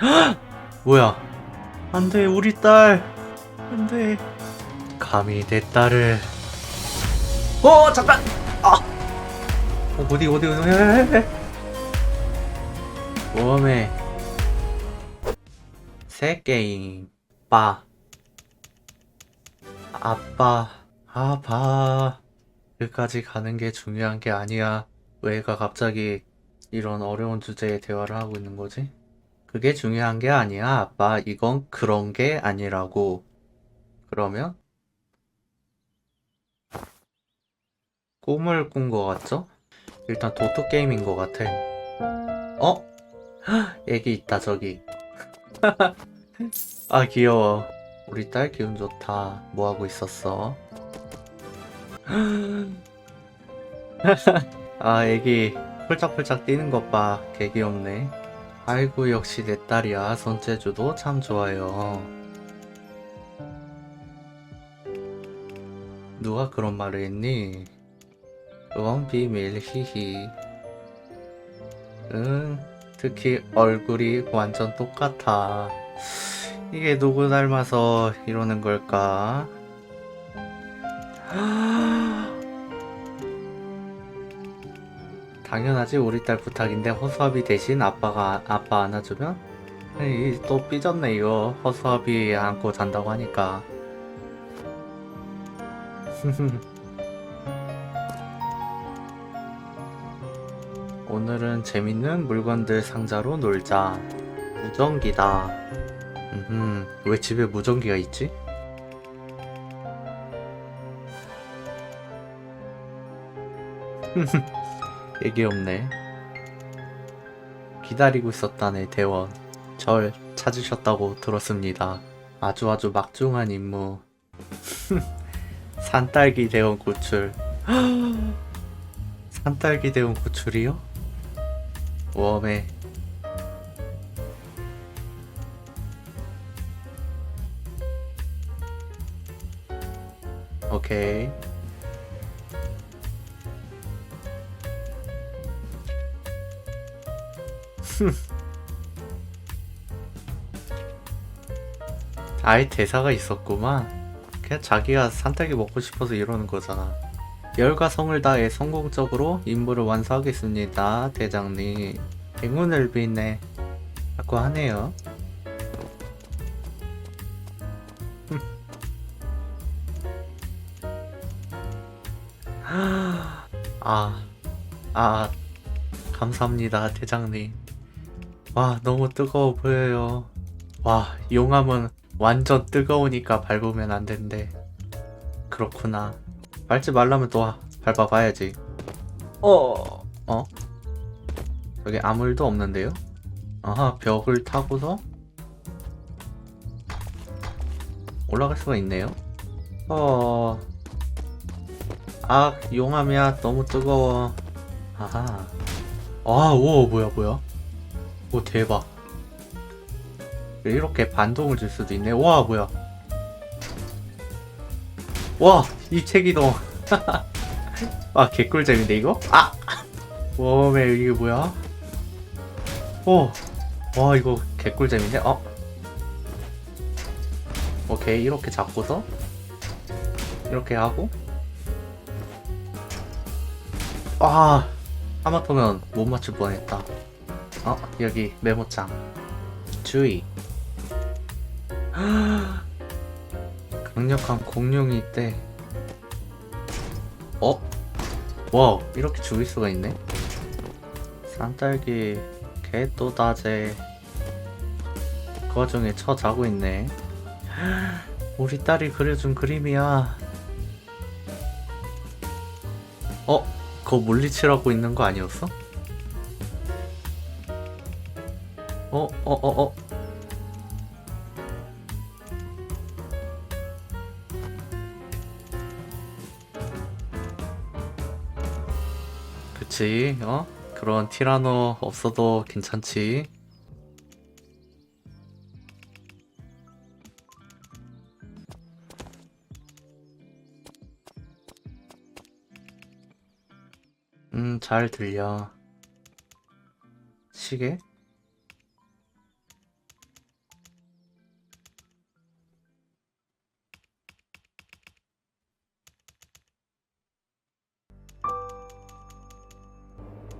뭐야? 안 돼 우리 딸. 안 돼. 감히 내 딸을. 어 잠깐! 아! 어, 어디 어디 어디 웜에 새 게임. 빠. 아빠 아빠. 여기까지 가는 게 중요한 게 아니야. 왜 애가 갑자기 이런 어려운 주제에 대화를 하고 있는 거지? 그게 중요한 게 아니야, 아빠. 이건 그런 게 아니라고. 그러면? 꿈을 꾼거 같죠? 일단 도토 게임인 거 같아. 어? 헉, 애기 있다, 저기. 아, 귀여워. 우리 딸 기분 좋다. 뭐 하고 있었어? 아, 애기 폴짝폴짝 뛰는 것 봐. 개 귀엽네. 아이고 역시 내 딸이야 손재주도 참 좋아요 누가 그런 말을 했니? 그건 비밀 히히 응 특히 얼굴이 완전 똑같아 이게 누구 닮아서 이러는 걸까? 당연하지. 우리 딸 부탁인데 허수아비 대신 아빠가 아빠 안아주면? 에이, 또 삐졌네 이거. 허수아비 안고 잔다고 하니까. 오늘은 재밌는 물건들 상자로 놀자. 무전기다. 음흠, 왜 집에 무전기가 있지? 얘기 없네. 기다리고 있었다네, 대원. 절 찾으셨다고 들었습니다. 아주 아주 막중한 임무. 산딸기 대원 구출. 산딸기 대원 구출이요? 웜에. 오케이. 아예 대사가 있었구만. 그냥 자기가 산딸기 먹고 싶어서 이러는 거잖아. 열과 성을 다해 성공적으로 임무를 완수하겠습니다, 대장님. 행운을 비네. 라고 하네요. 아, 아, 감사합니다, 대장님. 와, 너무 뜨거워 보여요. 와, 용암은 완전 뜨거우니까 밟으면 안 된대. 그렇구나. 밟지 말라면 또 밟아봐야지. 어, 어? 여기 아무 일도 없는데요? 아하, 벽을 타고서 올라갈 수가 있네요. 어, 아, 용암이야. 너무 뜨거워. 아하. 아, 오, 뭐야, 뭐야. 오, 대박. 이렇게 반동을 줄 수도 있네. 와, 뭐야. 와, 입체기동. 아, 개꿀잼인데, 이거? 아! 웜에 이게 뭐야? 오, 와, 이거 개꿀잼인데? 어? 오케이, 이렇게 잡고서. 이렇게 하고. 아, 하마터면 못 맞출 뻔했다. 어, 여기 메모장. 주의. 강력한 공룡이 있대. 어? 와, 이렇게 죽일 수가 있네. 산딸기, 개또다제. 그 와중에 쳐 자고 있네. 우리 딸이 그려준 그림이야. 어? 그거 물리치라고 있는 거 아니었어? 어, 그치, 어? 그런 티라노 없어도 괜찮지. 음, 잘 들려. 시계?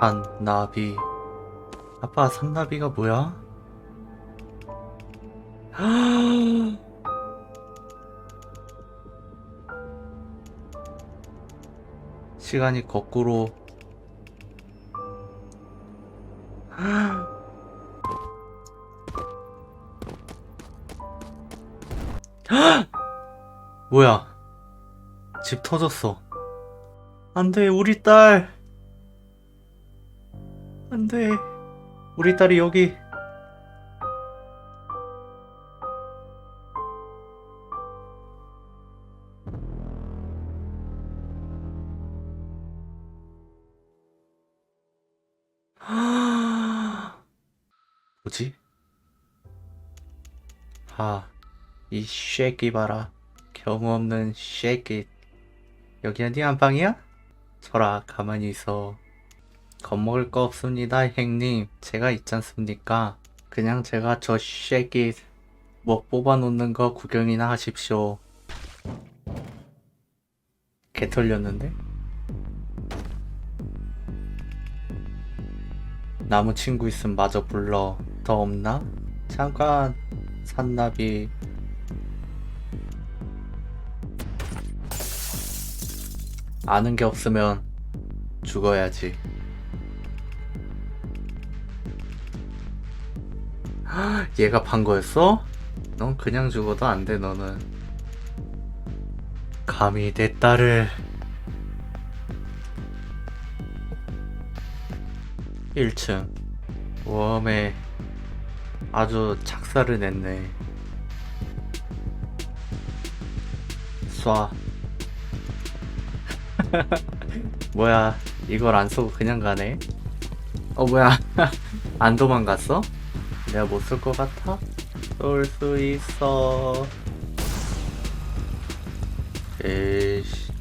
산나비. 아빠, 산나비가 뭐야? 시간이 거꾸로 뭐야? 집 터졌어. 안 돼, 우리 딸. 안 돼. 우리 딸이 여기. 뭐지? 아, 이 쉐끼 봐라. 경우 없는 쉐끼. 여기가 네 안방이야? 저라, 가만히 있어. 겁먹을 거 없습니다, 형님. 제가 있잖습니까? 그냥 제가 저 쉐끼 뭐 뽑아놓는 거 구경이나 하십시오. 개 털렸는데? 나무 친구 있음 마저 불러. 더 없나? 잠깐, 산나비. 아는 게 없으면 죽어야지. 얘가 판 거였어? 넌 그냥 죽어도 안 돼, 너는. 감히 내 딸을. 1층. 웜에 아주 착사를 냈네. 쏴. 뭐야, 이걸 안 쏘고 그냥 가네? 어, 뭐야. 안 도망갔어? 내가 못쏠것 같아? 쏠 수 있어. 에이씨.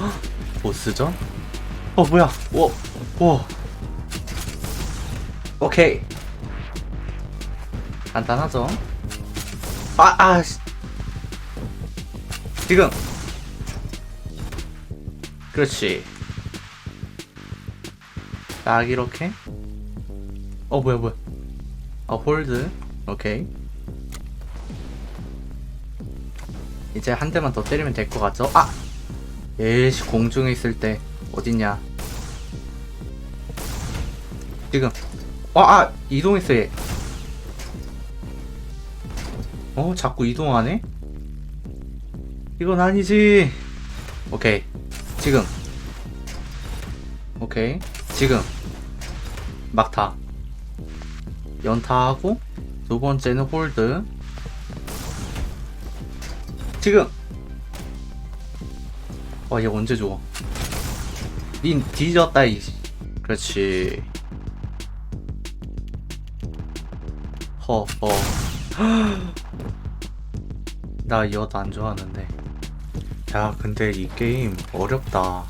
헉, 보스전? 어, 뭐야. 오, 오. 오케이. 간단하죠? 아, 아, 씨. 지금. 그렇지. 딱 이렇게. 어, 뭐야, 뭐야. 어, 홀드. 오케이. 이제 한 대만 더 때리면 될 것 같죠? 아! 예시, 공중에 있을 때, 어딨냐. 지금. 어, 아! 이동했어, 얘. 어, 자꾸 이동하네? 이건 아니지. 오케이. 지금. 오케이. 지금. 막타. 연타하고, 두 번째는 홀드. 지금! 와, 얘 언제 줘? 닌 뒤졌다, 이. 그렇지. 허, 허. 나엿 안 좋아하는데. 야, 근데 이 게임 어렵다.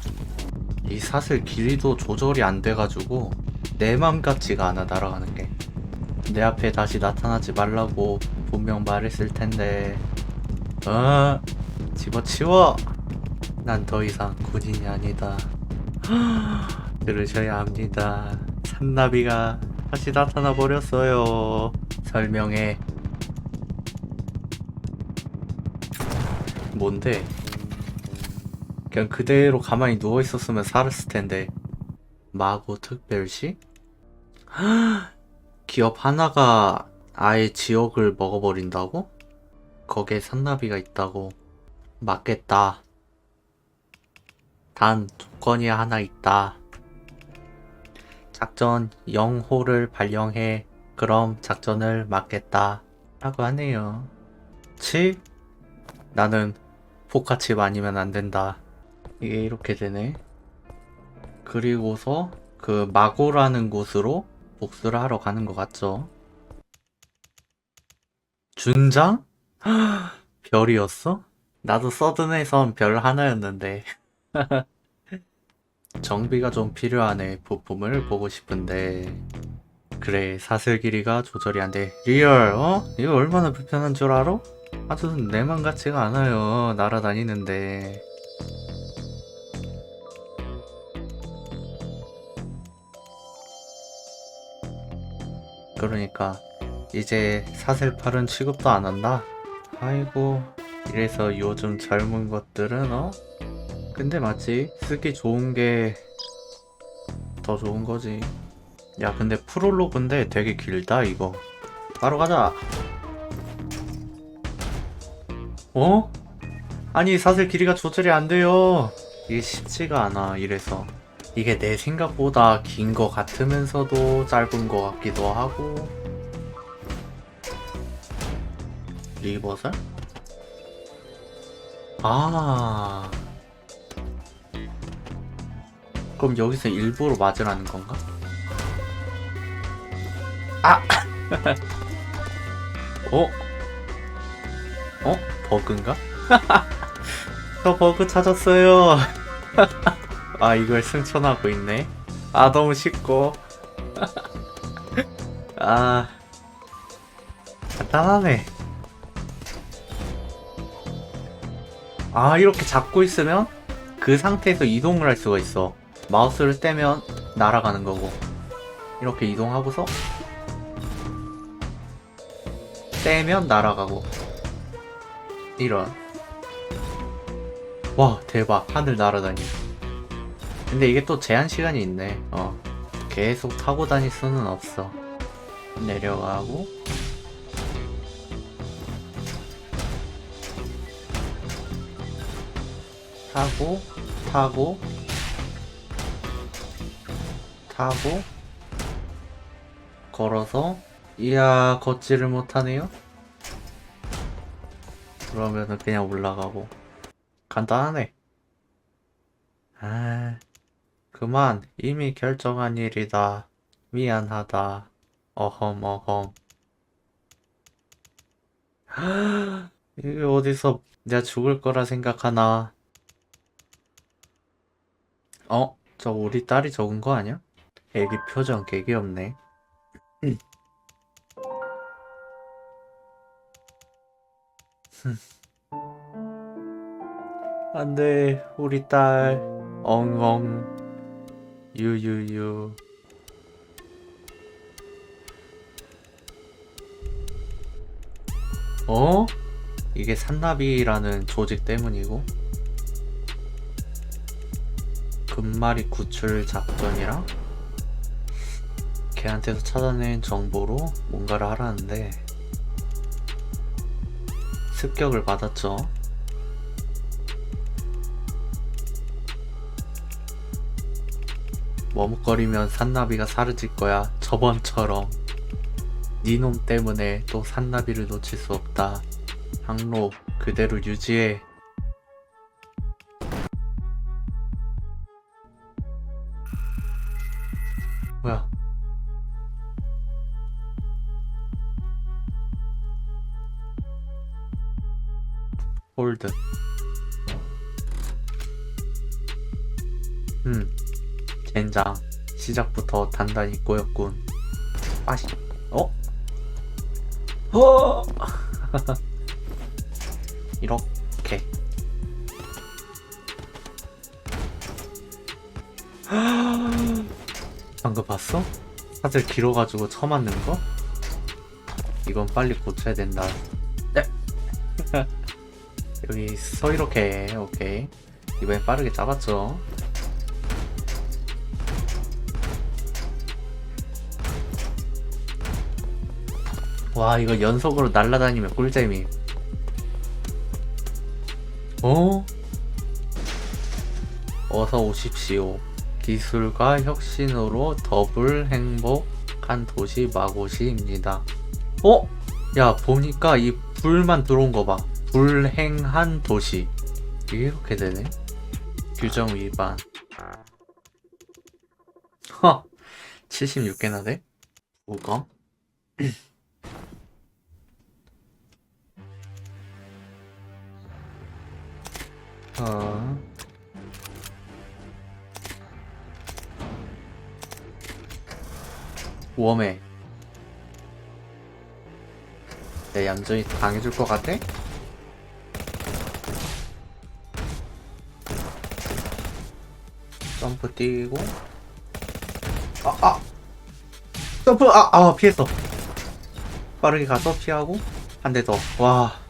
이 사슬 길이도 조절이 안 돼가지고 내 맘 같지가 않아 날아가는 게. 내 앞에 다시 나타나지 말라고 분명 말했을 텐데. 어, 집어치워. 난 더 이상 군인이 아니다. 들으셔야 합니다. 산나비가 다시 나타나 버렸어요. 설명해. 뭔데? 그냥 그대로 가만히 누워 있었으면 살았을 텐데. 마고 특별시? 기업 하나가 아예 지역을 먹어버린다고? 거기에 산나비가 있다고. 맞겠다. 단 조건이 하나 있다. 작전 0호를 발령해. 그럼 작전을 막겠다. 라고 하네요. 칩? 나는 포카칩 아니면 안 된다. 이게 이렇게 되네. 그리고서 그 마고라는 곳으로 복수를 하러 가는 것 같죠. 준장? 별이었어? 나도 서든에선 별 하나였는데. 정비가 좀 필요하네. 부품을 보고 싶은데. 그래, 사슬 길이가 조절이 안 돼. 리얼, 어? 이거 얼마나 불편한 줄 알아? 아주 내맘 같지가 않아요. 날아다니는데. 그러니까 이제 사슬팔은 취급도 안 한다. 아이고 이래서 요즘 젊은 것들은 어? 근데 맞지 쓰기 좋은 게 더 좋은 거지. 야 근데 프롤로그인데 되게 길다 이거. 바로 가자. 어? 아니 사슬 길이가 조절이 안 돼요. 이게 쉽지가 않아 이래서. 이게 내 생각보다 긴거 같으면서도 짧은 거 같기도 하고. 리버설? 아. 그럼 여기서 일부러 맞으라는 건가? 아! 어? 어? 버그인가? 저 버그 찾았어요. 아, 이걸 승천하고 있네. 아, 너무 쉽고. 아, 간단하네. 아, 이렇게 잡고 있으면 그 상태에서 이동을 할 수가 있어. 마우스를 떼면 날아가는 거고. 이렇게 이동하고서 떼면 날아가고. 이런. 와, 대박. 하늘 날아다니. 근데 이게 또 제한 시간이 있네. 어. 계속 타고 다닐 수는 없어. 내려가고. 타고, 타고, 타고, 걸어서, 이야, 걷지를 못하네요? 그러면은 그냥 올라가고. 간단하네. 아, 그만. 이미 결정한 일이다. 미안하다. 어험, 어험. 이게 어디서 내가 죽을 거라 생각하나. 어? 저 우리 딸이 적은 거 아니야? 애기 표정 개 귀엽네. 안 돼, 우리 딸. 엉엉. 유유유. 어? 이게 산나비라는 조직 때문이고. 금마리 구출 작전이랑 걔한테서 찾아낸 정보로 뭔가를 하라는데 습격을 받았죠. 머뭇거리면 산나비가 사라질 거야. 저번처럼. 니놈 때문에 또 산나비를 놓칠 수 없다. 항로 그대로 유지해. 뭐야? 홀드. 음, 젠장. 시작부터 단단히 꼬였군. 아시, 어? 어! 이렇게. 방금 봤어? 사슬 길어가지고 쳐맞는 거? 이건 빨리 고쳐야 된다. 네. 여기 서 이렇게 해. 오케이. 이번엔 빠르게 잡았죠. 와 이거 연속으로 날라다니면 꿀잼이. 어? 어서 오십시오. 기술과 혁신으로 더블 행복한 도시 마고시입니다. 어? 야, 보니까 이 불만 들어온 거 봐. 불행한 도시. 이렇게 되네? 규정 위반. 허! 76개나 돼? 뭐가? 어. 웜해. 내 얌전히 당해줄 것 같아? 점프 뛰고 아, 아! 점프! 아, 아, 피했어. 빠르게 가서 피하고 한 대 더. 와.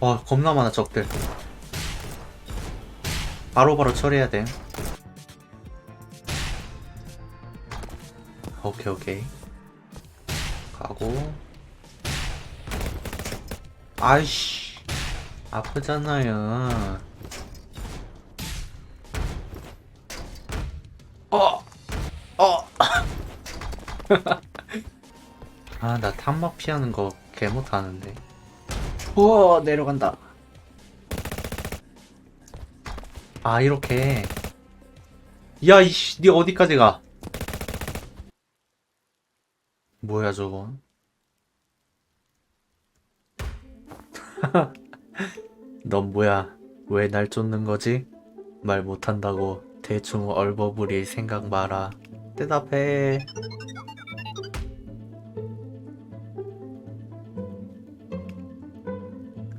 와 겁나 많아 적들. 바로 바로 처리해야 돼. 오케이 오케이. 가고. 아이씨. 아프잖아요. 어! 어! 아, 나 탐막 피하는 거 개 못하는데. 우와, 내려간다. 아, 이렇게. 야, 이씨, 니 어디까지 가? 뭐야, 저건? 넌 뭐야? 왜 날 쫓는 거지? 말 못한다고 대충 얼버무릴 생각 마라. 대답해.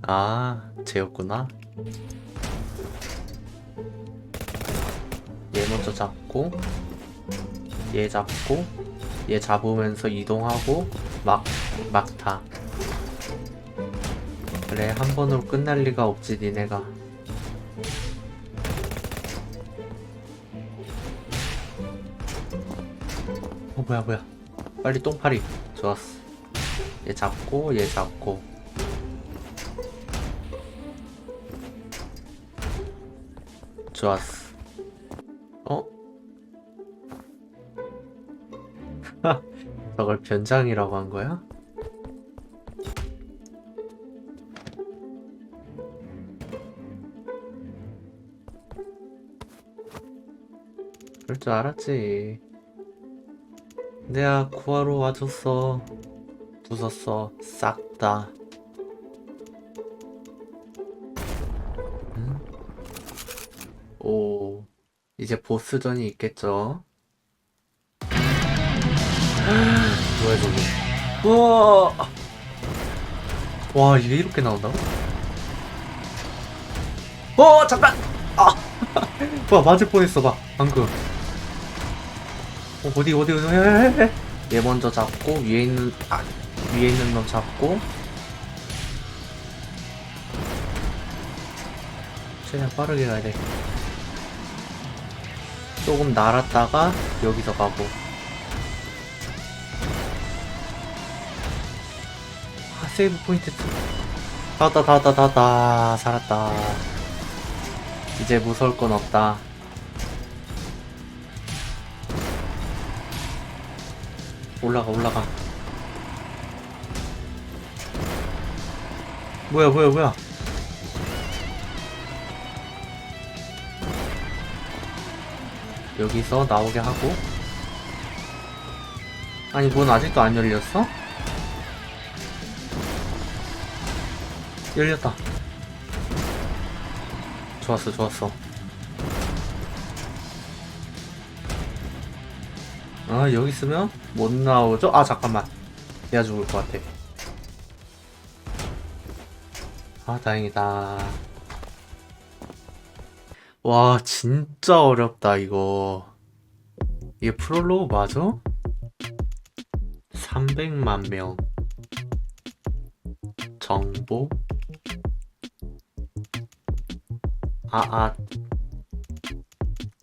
아, 쟤였구나. 얘 먼저 잡고, 얘 잡고, 얘 잡으면서 이동하고, 막, 막타. 그래, 한 번으로 끝날 리가 없지, 니네가. 어, 뭐야, 뭐야. 빨리 똥파리. 좋았어. 얘 잡고, 얘 잡고. 좋았어. 어? 저걸 변장이라고 한 거야? 그럴 줄 알았지. 내가 구하러 와줬어. 부쉈어. 싹 다. 오, 이제 보스전이 있겠죠? 뭐야 저거? 우와! 와 이게 이렇게 나온다고? 어 잠깐! 아! 와 맞을 뻔했어 봐 방금. 어, 어디 어디 어디 헤헤헤. 얘 먼저 잡고 위에 있는 아 위에 있는 놈 잡고 최대한 빠르게 가야 돼. 조금 날았다가 여기서 가고. 아 세이브 포인트. 다 왔다 다 왔다 다 왔다 살았다. 이제 무서울 건 없다. 올라가 올라가. 뭐야 뭐야 뭐야. 여기서 나오게 하고. 아니 문 아직도 안 열렸어? 열렸다. 좋았어 좋았어. 아 여기 있으면 못 나오죠? 아 잠깐만. 내가 죽을 것 같아. 아 다행이다 와 진짜 어렵다 이거. 이게 프롤로그 맞아? 300만 명. 정보? 아아.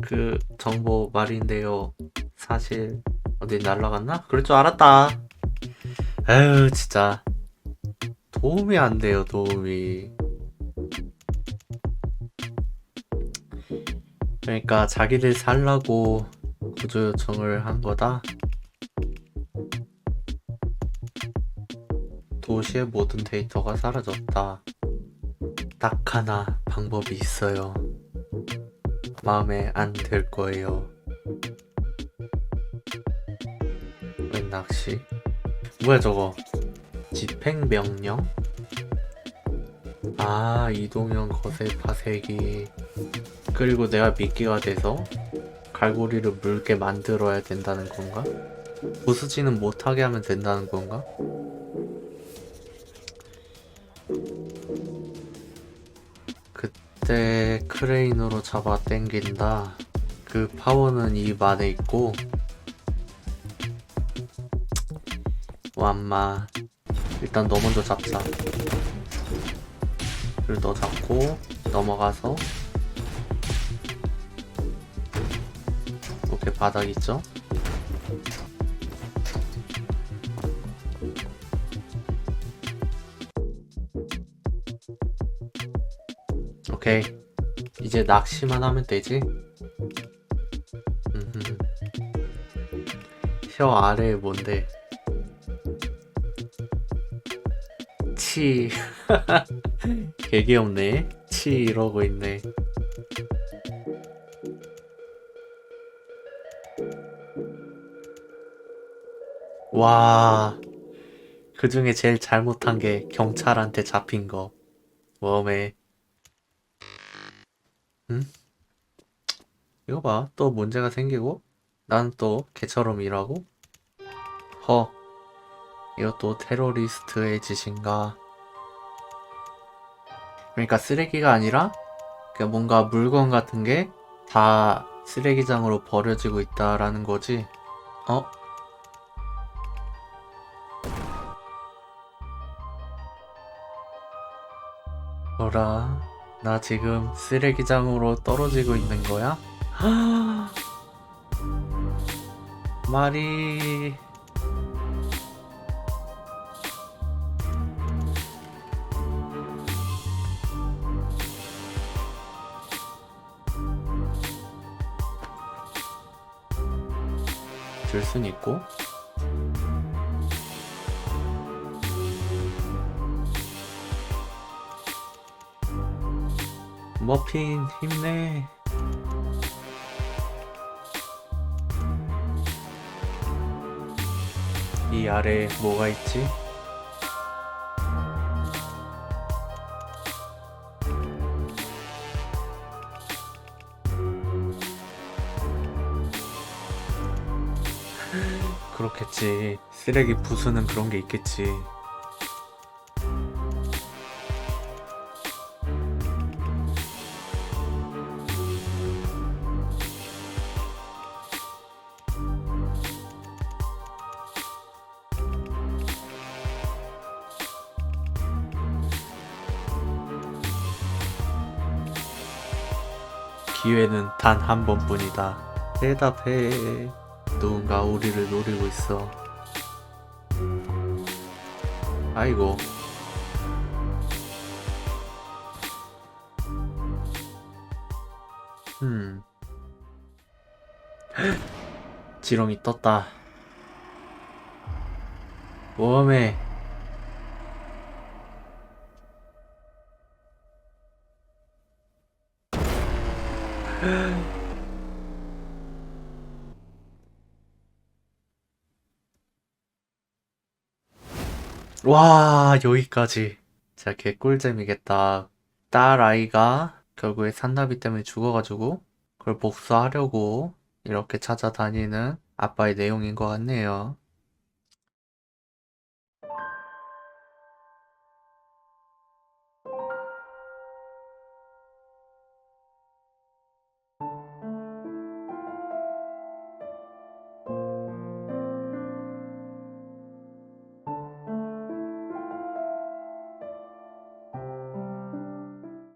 그 정보 말인데요. 사실 어디 날라갔나? 그럴 줄 알았다. 에휴 진짜. 도움이 안 돼요 도움이 그러니까 자기들 살라고 구조 요청을 한 거다. 도시의 모든 데이터가 사라졌다. 딱 하나 방법이 있어요. 마음에 안 들 거예요. 웬 낚시? 뭐야 저거? 집행명령? 아 이동형 거세 파쇄기 그리고 내가 미끼가 돼서 갈고리를 물게 만들어야 된다는 건가? 부수지는 못하게 하면 된다는 건가? 그때 크레인으로 잡아 당긴다. 그 파워는 입 안에 있고 완마. 일단 너 먼저 잡자. 그리고 너 잡고 넘어가서 바닥 있죠? 오케이. 이제 낚시만 하면 되지? 음흠. 혀 아래에 뭔데? 치. 개 귀엽네. 치 이러고 있네. 와. 그 중에 제일 잘못한 게 경찰한테 잡힌 거. 웜에. 응? 이거 봐. 또 문제가 생기고, 난 또 개처럼 일하고. 허. 이것도 테러리스트의 짓인가? 그러니까 쓰레기가 아니라 그 뭔가 물건 같은 게 다 쓰레기장으로 버려지고 있다라는 거지. 어? 뭐라? 나 지금 쓰레기장으로 떨어지고 있는 거야? 말이 줄 순 있고 머핀 힘내 이 아래에 뭐가 있지? 그렇겠지. 쓰레기 부수는 그런 게 있겠지. 기회는 단 한 번뿐이다. 대답해. 누군가 우리를 노리고 있어. 아이고. 음. 지렁이 떴다. 웜에 와, 여기까지. 진짜 개꿀잼이겠다. 딸 아이가 결국에 산나비 때문에 죽어가지고 그걸 복수하려고 이렇게 찾아다니는 아빠의 내용인 것 같네요.